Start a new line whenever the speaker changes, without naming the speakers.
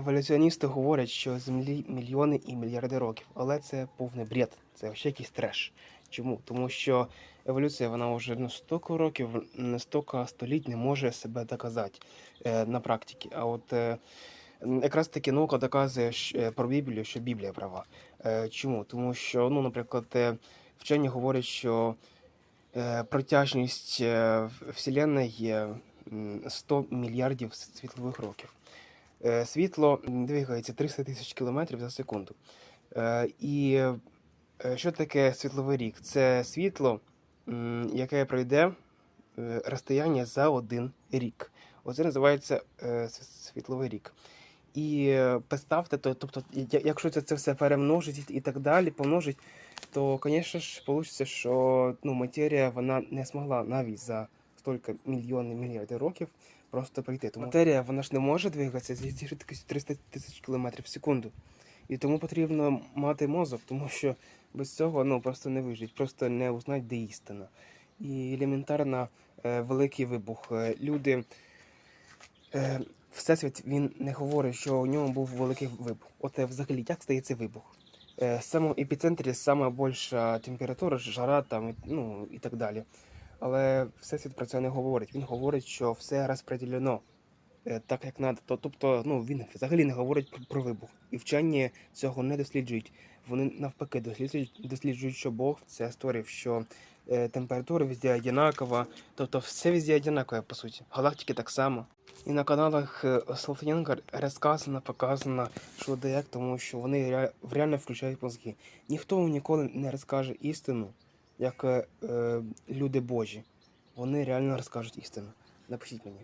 Еволюціоністи говорять, що Землі мільйони і мільярди років, але це повний бред, це ще якийсь треш. Чому? Тому що еволюція вона вже на стільки років, на стільки століть не може себе доказати е, на практиці. А от е, якраз таки наука доказує щ- е, про Біблію, що Біблія права. Е, чому? Тому що, ну, наприклад, е, вчені говорять, що е, протяжність е, Вселенної є 100 мільярдів світлових років. Е, Світло двигається 300 тисяч кілометрів за секунду. Е, І е, що таке світловий рік? Це світло, яке пройде розстояння за один рік. Оце називається світловий рік. І представте, то, тобто, якщо це, це все перемножить і так далі, помножить, то, звісно ж, вийде, що ну, матерія вона не змогла навіть за стільки мільйонів мільярдів років просто прийти. Тому матерія вона ж не може двигатися зі швидкістю 300 тисяч кілометрів в секунду. І тому потрібно мати мозок, тому що без цього ну, просто не вижить, просто не узнать, де істина. І елементарно е, великий вибух. Е, люди. Е, Всесвіт він не говорить, що у ньому був великий вибух. От е, взагалі, як стається вибух? Е, В самому епіцентрі сама більша температура, жара там, ну і так далі. Але Всесвіт про це не говорить. Він говорить, що все розподілено е, так, як треба. Тобто, ну, він взагалі не говорить про, вибух. І вчені цього не досліджують. Вони навпаки досліджують, досліджують, що Бог це створив, що е, температура везде одинакова, тобто все везде одинакове, по суті. Галактики так само. І на каналах е, розказано, показано, що де як, тому що вони ре- реально включають мозги. Ніхто ніколи не розкаже істину, як е, е, люди Божі. Вони реально розкажуть істину. Напишіть мені.